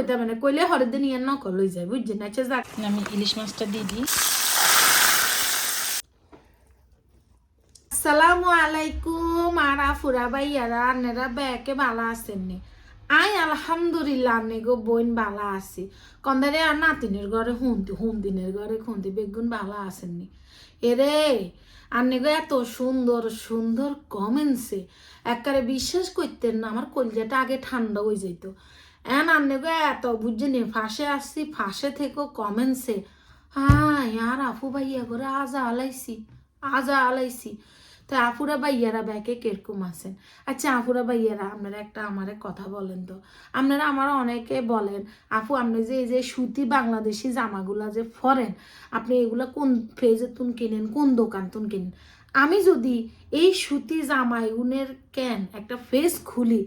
কইতে মানে কইলে নকল হয়ে যায় বুঝছেন? আচ্ছা যাক আমি ইলিশ মাছটা দিয়ে দিই। আসসালামু আলাইকুম আর আফুরা ব্যাকে ভালো আছেন নি? আই আলহামদুলিল্লাহ গো বোন ভালো আছি। কন্দারে আর নাতিনের ঘরে হুন্তি হুন্দিনের ঘরে খুন্তি বেগুন ভালো আছেন নি? এরে আন্নে গো এত সুন্দর সুন্দর কমেন্টসে একবারে বিশ্বাস করতেন না আমার কলজাটা আগে ঠান্ডা হয়ে যেত এন আন্নে গো এত বুঝছেন ফাঁসে আসছি ফাঁসে থেকেও কমেন্টসে হ্যাঁ আর আফু ভাইয়া করে আজা আলাইছি আজা আলাইছি তো আফুরা ভাইয়ারা ব্যাকে কীরকম আছেন আচ্ছা আফুরা ভাইয়ারা আপনারা একটা আমারে কথা বলেন তো আপনারা আমার অনেকে বলেন আপু আপনি যে এই যে সুতি বাংলাদেশি জামাগুলা যে ফরেন আপনি এগুলা কোন ফেজে তুন কিনেন কোন দোকান তুন কিনেন আমি যদি এই সুতি জামা এগুনের কেন একটা ফেস খুলি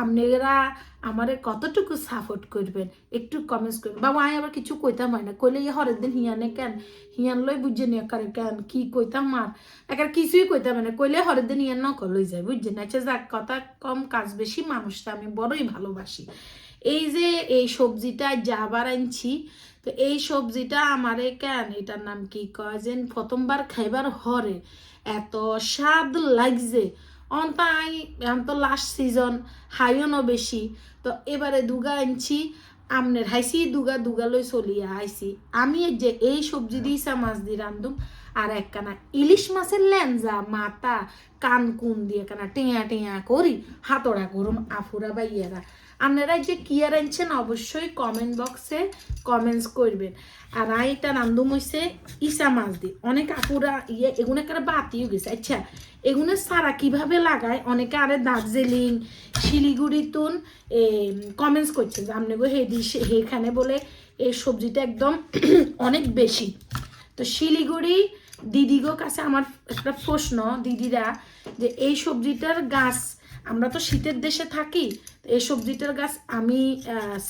আপনারা আমারে কতটুকু সাপোর্ট করবেন? একটু কমেন্টস করবেন। বাবা, আমি আবার কিছু কইতাম হয় না। কইলে হরের দিন হিয়ানে কেন? হিয়ান লই বুঝছে নি একারে কেন? কি কইতাম মার একার কিছুই কইতাম না। কইলে হরের দিন হিয়ান নকল লই যায় বুঝছেন আচ্ছা যাক, কথা কম কাজ বেশি মানুষটা আমি বড়ই ভালোবাসি। এই যে এই সবজিটা যাবার আনছি, তো এই সবজিটা আমারে কেন? এটার নাম কি কয় যেন? প্রথমবার খাইবার হরে। এত স্বাদ লাগছে। অন্তাই এখন তো লাস্ট সিজন হাইও ন বেশি। তো এবারে দুগা আনছি, আমনের হাইছি, দুগা দুগা লই চলিয়া হাইছি আমি যে এই সবজি দিয়েছা মাছ দিয়ে রান্ধুম, আর একখানা ইলিশ মাছের লেঞ্জা মাথা, কান, কুন দিয়ে কানা টেঁয়া টেঁয়া করি, হাতড়া করুম আফুরা বাইয়ারা আপনারা যে কি আর আনছেন অবশ্যই কমেন্ট বক্সে কমেন্টস করবেন। আর এটা রান্ধুম হইছে ইসা মাছ দিয়ে অনেক আপুরা ইয়ে এগুলো একটা বাতিও গেছে। আচ্ছা এগুলো সারা কীভাবে লাগায়? অনেকে আরে দার্জিলিং, শিলিগুড়ি তুন কমেন্টস করছে যে আপনি গো হে ডিশ এখানে বলে এই সবজিটা একদম অনেক বেশি। তো শিলিগুড়ি দিদিগো কাছে আমার একটা প্রশ্ন, দিদিরা, যে এই সবজিটার গাছ আমরা তো শীতের দেশে থাকি, এই সবজিটার গাছ আমি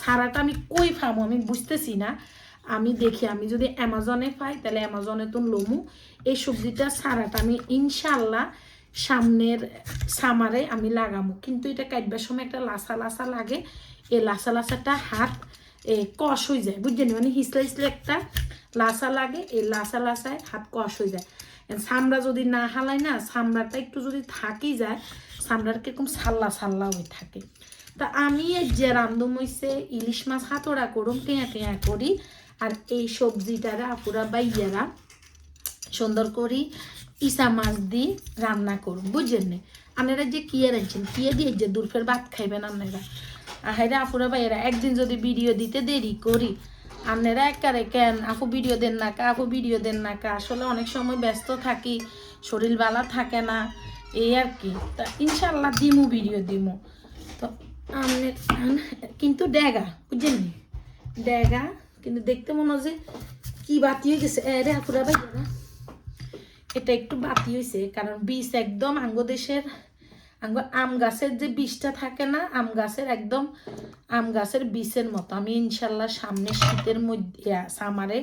সারাটা আমি কই ফামো আমি বুঝতেছি না। আমি দেখি, আমি যদি অ্যামাজনে পাই, তাহলে অ্যামাজনে তো লমু। এই সবজিটা সারাটা আমি ইনশাল্লাহ সামনের সামারে আমি লাগামু। কিন্তু এটা কাটবার সময় একটা লাসা লাসা লাগে। এই লাসা লাসাটা হাত, এ, কষ হয়ে যায় বুঝছেন মানে হিসলে হিসলে একটা লাসা লাগে, এই লাসা লাসায় হাত কষ হয়ে যায়। সামরা যদি না হালাই না সামরাটা একটু যদি থাকি যায় সামরার কীরকম সাল্লা সাল্লা হয়ে থাকে। তা আমি যে রান্ধুম হইছে ইলিশ মাছ হাতড়া করুম টেঁয়া টেঁয়া করি আর এই সবজিটারা আপুরা বাইয়ারা সুন্দর করি ইসা মাছ দিয়ে রান্না করুন বুঝছেন না আপনারা যে কিয়ে রাখছেন কিয়ে দিয়ে যে দুর্ফের ভাত খাইবেন আপনারা আহাইরা আপুরা ভাইয়েরা একদিন যদি ভিডিও দিতে দেরি করি আপনারা একারে কেন, আপু ভিডিও দেন না কা আপু ভিডিও দেন না কা আসলে অনেক সময় ব্যস্ত থাকি শরীর বালা থাকে না এই আর কি। তা ইনশাল্লাহ দিমু ভিডিও দিমু। তো কিন্তু ড্যাগা বুঝছেন নি? ড্যাগা কিন্তু দেখতে মনে হয় যে কি বাতি হয়ে গেছে। এ রে আপুরা ভাইয়ারা এটা একটু বাতি হয়েছে কারণ বীজ একদম আঙ্গ দেশের, আঙ্গ আম গাছের যে বিষটা থাকে না, আম গাছের একদম আম গাছের বিষের মতো। আমি ইনশাল্লাহ সামনে শীতের মধ্যে সামারে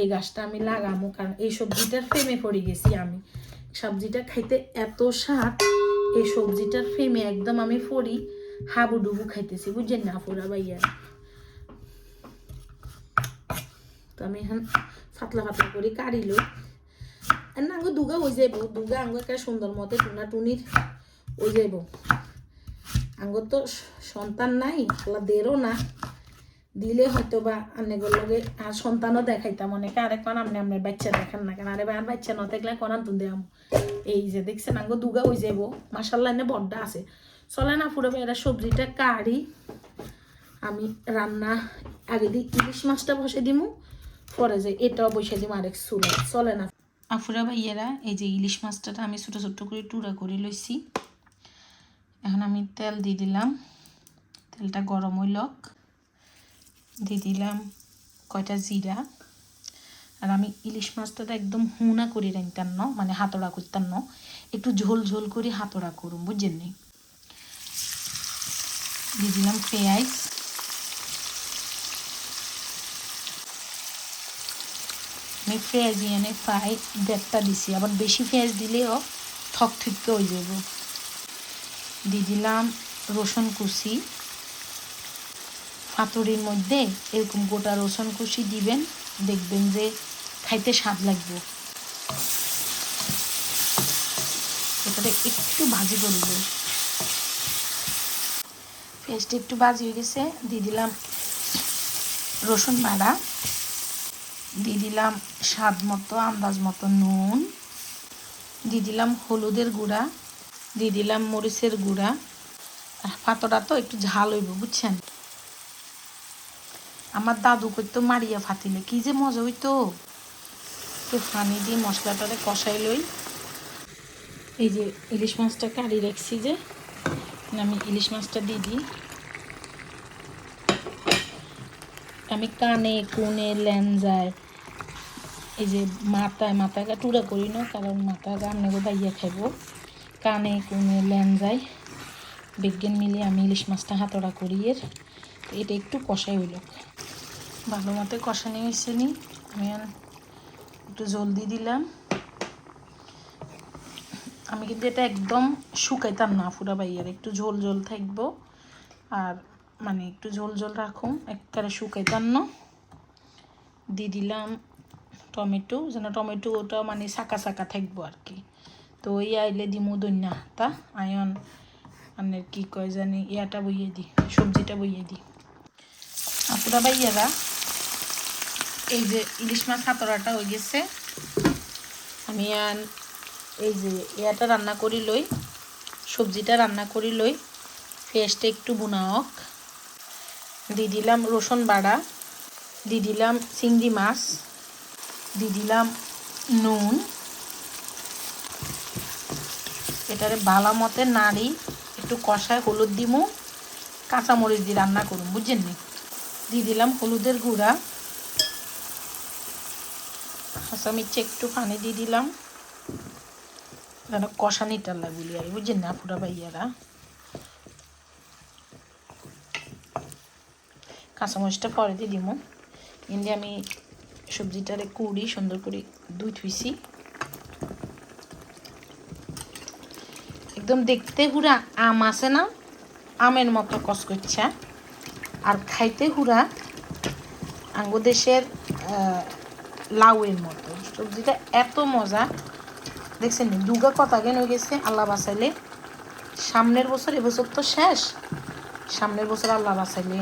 এই গাছটা আমি লাগামো, কারণ এই সবজিটার ফেমে পড়ে গেছি আমি। সবজিটা খাইতে এত স্বাদ, এই সবজিটার ফেমে একদম আমি পড়ি হাবুডুবু খাইতেছি, বুঝছেন না, ফুরা ভাইয়া? তো আমি এখন ফাতলা ফাতলা করে কাড়িলো আর না আঙ্গো দুগা হয়ে যাইব, দুগা আঙ্গো একটা সুন্দর মতে টুনা টুনির হয়ে যাইব। আঙ্গো তো সন্তান নাই দেরও না। দিলে হয়তো বা আনেগুলো লগে আর সন্তানও দেখাইতাম অনেকে আরেক কোন আপনি আপনার বাচ্চা দেখান না কেন? আরে ভাই, আর বাচ্চা না দেখলে কোনান তুন দেয়াম এই যে দেখছেন, আঙ্গো দুগা হয়ে যাব মাসাল্লাহ এনে বড্ডা আছে। চলে না পুরো এরা সবজিটা কাড়ি। আমি রান্না আগে দিই ইলিশ মাছটা বসে দিমু, পরে যে এটাও বসে দিমু আরেক চুলে চলে না। আফুরা ভাইয়েরা, এই যে ইলিশ মাছটা আমি ছোটো ছোটো করে টুরা করে লইছি। এখন আমি তেল দিয়ে দিলাম। তেলটা গরম হইলক। দিয়ে দিলাম কয়টা জিরা। আর আমি ইলিশ মাছটা একদম হুনা করে রাখতাম ন মানে হাতড়া করতাম ন। একটু ঝোল ঝোল করে হাতড়া করুন বুঝছেন নি? দিয়ে দিলাম পেঁয়াজ। আমি পেঁয়াজ এনে ফ্রাই দেড়টা দিছি, আবার বেশি পেঁয়াজ দিলেও থক থুককে হয়ে যাব। দিয়ে দিলাম রসুন কুচি। হাতুড়ির মধ্যে এরকম গোটা রসুন কুচি দিবেন, দেখবেন যে খাইতে স্বাদ লাগবে। এটাতে একটু ভাজি করব পেস্ট একটু ভাজি হয়ে গেছে, দিয়ে দিলাম রসুন বাড়া দিয়ে দিলাম স্বাদ মতো, আন্দাজ মতো নুন। দিয়ে দিলাম হলুদের গুঁড়া। দিয়ে দিলাম মরিচের গুঁড়া। পাতটা তো একটু ঝাল হইব, বুঝছেন? আমার দাদু করতো মারিয়া ফাতিলে, কি যে মজা হইতো? তো পানি দিয়ে মশলাটারে কষাই লই। এই যে ইলিশ মাছটা কারি রাখছি যে আমি ইলিশ মাছটা দিয়ে দিই। আমি কানে কোনে লেঞ্জায় এই যে মাথায় মাথাকে টুরা করি না, কারণ মাথা রান্নাকে বাইয়া খাইব। কানে কোনে লেঞ্জায় বিজ্ঞান মিলিয়ে আমি ইলিশ মাছটা হাতড়া করি এর। এটা একটু কষাই হইল। ভালো মতো কষানি হয়েছে নি। আমি একটু জলদি দিলাম। আমি কিন্তু এটা একদম শুকাইতাম না ফুরা বাইয়ার একটু ঝোল ঝোল থাকব। আর মানে একটু ঝোল ঝোল রাখুন একবারে শুকাইতাম না। দিয়ে দিলাম টমেটো, যেন টমেটো ওটা মানে সাকা সাকা থাকব আর কি। তো ওই আইলে দিমু দন্যা তা আয়ন মানে কি কয় জানি, ইয়াটা বইয়ে দিই সবজিটা বইয়ে দিই আপুরা ভাইয়ারা, এই যে ইলিশ মাছ হাতড়াটা হয়ে গেছে। আমি আন এই যে ইয়াটা রান্না করি লই, সবজিটা রান্না করি লই পেঁয়াজটা একটু বোনা হোক। দিয়ে দিলাম রসুন বাড়া, দিয়ে দিলাম চিংড়ি মাছ, দিয়ে দিলাম নুন। এটারে ভালো মতে নাড়ি, একটু কষায় হলুদ দিমু, কাঁচামরিচ দিয়ে রান্না করুন বুঝছেন নি? দিয়ে দিলাম হলুদের গুঁড়া। হাসা মির্চে একটু পানি দিয়ে দিলাম। যেন কষানিটার লাগলি আর বুঝছেন না ফুটা ভাইয়ারা? কাঁচামরিচটা পরে দিয়ে দিমু কিন্তু আমি সবজিটারে কুড়ি, সুন্দর করে দুই থুইছি। একদম দেখতে হুরা আম আছে না? আমের মতো কস করছে। আর খাইতে হুরা আঙ্গু দেশের লাউয়ের মতো। সবজিটা এত মজা। দেখছেন দুগা কথা কেন গেছে? আল্লাহ বাঁচাইলে সামনের বছর, এবছর তো শেষ। সামনের বছর আল্লাহ বাঁচাইলে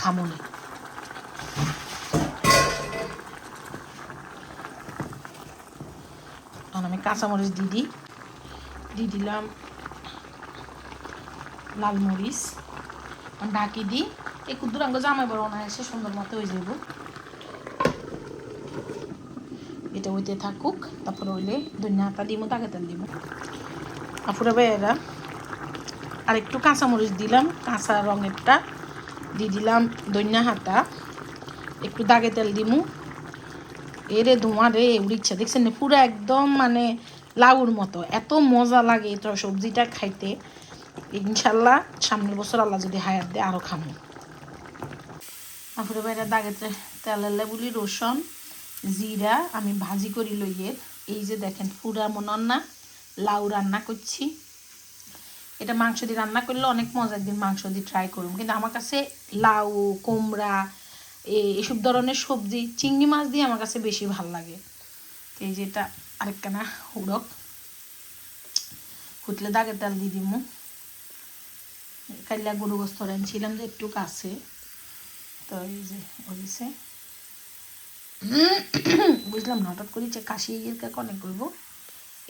খামুনি আমি কাঁচামরিচ দিয়ে দিই দিয়ে দিলাম। লাল মরিচ ঢাকি দিই এই কুদ্দুরাঙ্গ জামাই বড় না, এসে সুন্দর মতো হয়ে যাব এটা হইতে থাকুক, তারপরে হইলে ধনিয়া হাতা দিব তাকে তেল দিব আপুরা ভাইয়েরা আর একটু কাঁচামরিচ দিলাম, কাঁচা রঙেরটা দিয়ে দিলাম ধনিয়া হাতা। একটু দাগে তেল দিমু। এরে ধোঁয়া রে উড়িচ্ছা দেখছেন না? পুরো একদম মানে লাউর মতো। এত মজা লাগে তো সবজিটা খাইতে। ইনশাল্লাহ সামনের বছর আল্লাহ যদি হায়াত দেয় আরও খামো। তারপরে বাইরে দাগেতে তেলালে বলি রসুন, জিরা আমি ভাজি করি লইয়ের এই যে দেখেন পুরা মনন না লাউ রান্না করছি। এটা মাংস দিয়ে রান্না করলে অনেক মজা, একদিন মাংস দিয়ে ট্রাই করুন কিন্তু আমার কাছে লাউ, কুমড়া, এ- এসব ধরনের সবজি, চিংড়ি মাছ দিয়ে আমার কাছে বেশি ভালো লাগে। এই যেটা আরেকখানা হুড়ক। হুতলে দাগের তেল দিয়ে দিমু। কাইলা গরু গোস্ত ছিলাম যে একটু কাছে। তো এই যে হয়েছে বুঝলাম না, হঠাৎ করে যে কাশি ইয়ের কাকে অনেক করব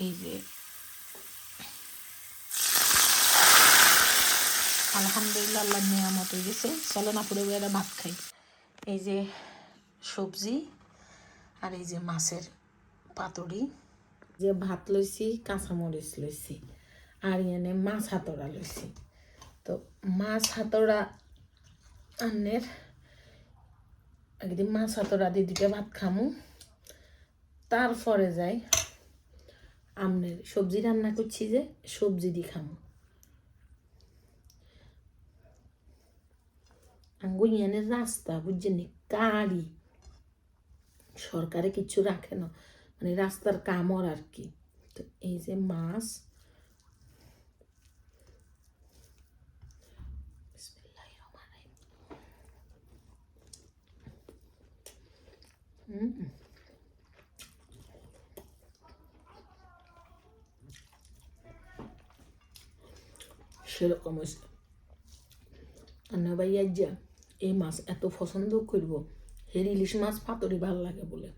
এই যে আলহামদুলিল্লাহ আল্লাহ নিয়ামত হয়ে গেছে। চলো না, পুরো বেড়া ভাত খাই। এই যে সবজি আর এই যে মাছের পাতুড়ি যে ভাত লইছি, কাঁচামরিচ লইছি, আর এনে মাছ হাতড়া লইছি। মাছ হাতড়া আন্নের একদিন মাছ হাতড়া দিদিকে ভাত খামু। তারপরে যাই আমনের সবজি রান্না করছি যে সবজি দি খামু। আঙ্গু ইয়ানের রাস্তা বুঝছেন গাড়ি সরকারে কিছু রাখে না। মানে রাস্তার কামর আর কি? তো এই যে মাছ সেরকম হয়েছে। রান্না ভাইয়া যা এই মাছ এত পছন্দ করব হে ইলিশ মাছ পাতরি ভালো লাগে বলে।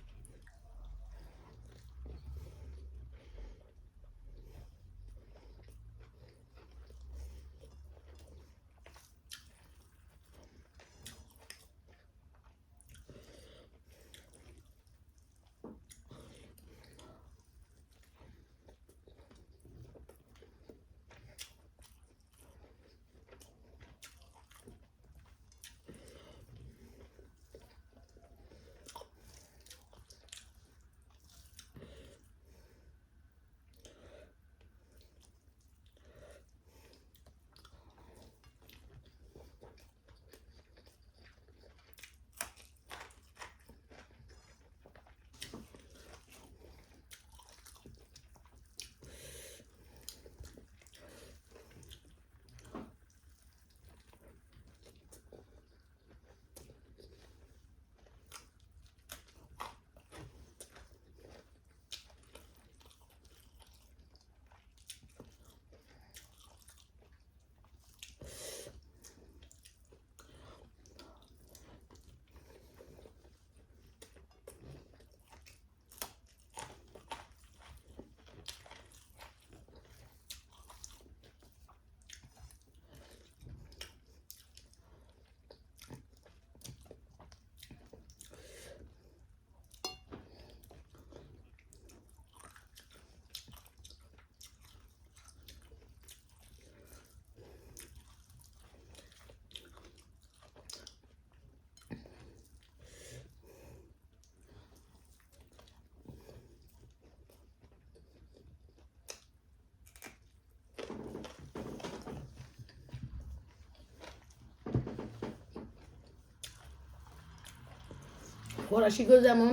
ফরাসিকেও যেমন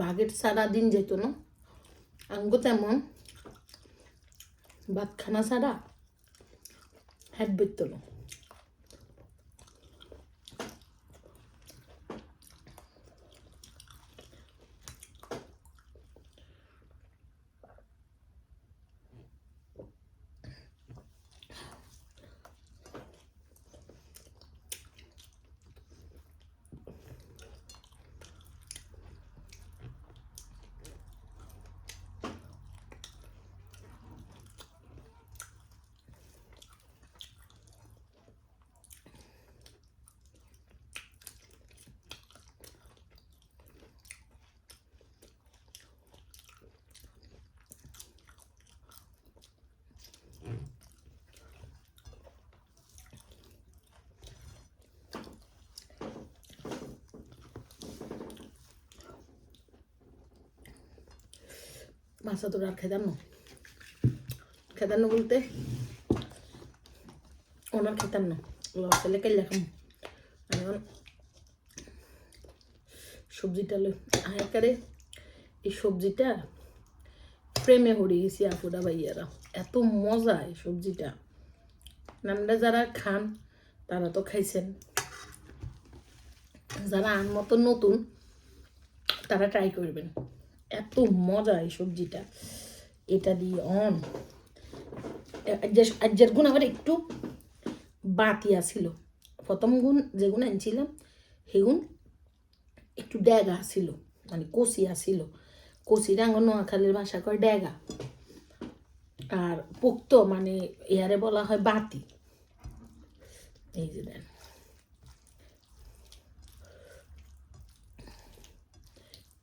বাঘের সারা দিন যেত না আঙ্গো তেমন ভাতখানা সারা হ্যাট বেরত না। মাছা তোর আর খেতাম না। খেতাম না বলতে ওনার খেতাম না। লস ছেলে কেলে খাম। আমি সবজিটা লই আয়কারে এই সবজিটা প্রেমে হরে গেছি আপুরা ভাইয়ারা। এত মজা এই সবজিটা। নামটা যারা খান, তারা তো খাইছেন। যারা আন মতো নতুন, তারা ট্রাই করবেন। এত মজা এই সবজিটা। এটা দিয়ে অন। আজ্যের গুণ আবার একটু বাতিয়া ছিল প্রথম গুণ যেগুলো আনছিলাম সেগুন একটু ড্যাগা ছিল মানে কষি আসিল কষি রাঙ্গ নোয়াখালীর ভাষা কয় ড্যাগা আর পোক্ত মানে এয়ারে বলা হয় বাতি। এই যে দেন।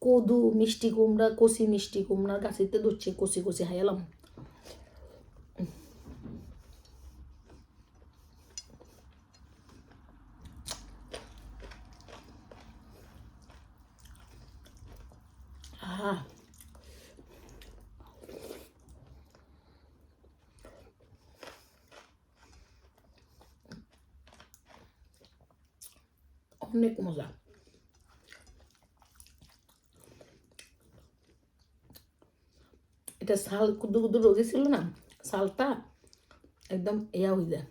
কদু মিষ্টি কুমড়া কষি মিষ্টি কুমড়ার গাছিতে ধরছে কষি কষি হাইলাম আহা। অনেক মজা। এটা শাল কুদু কুদু রোগে ছিল না শালটা একদম ইয়া হয়ে যায়।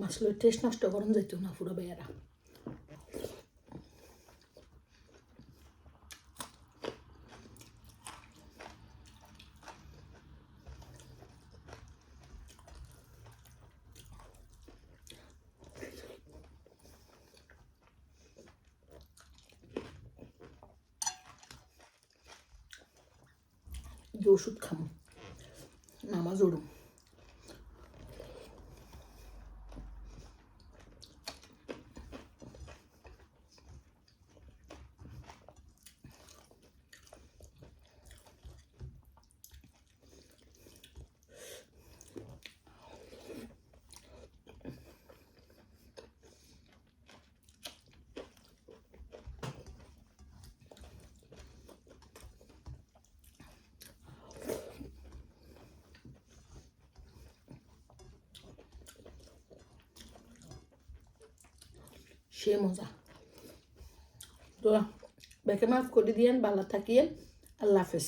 মাছগুলোর টেস্ট নষ্ট করুন যেত না পুরো বেয়ারা। ওষুধ খামো নামাজ ওড়ুম। সে মজা তো বেকে মাফ করে দিয়েন ভালো থাকিয়েন আল্লাহ হাফেজ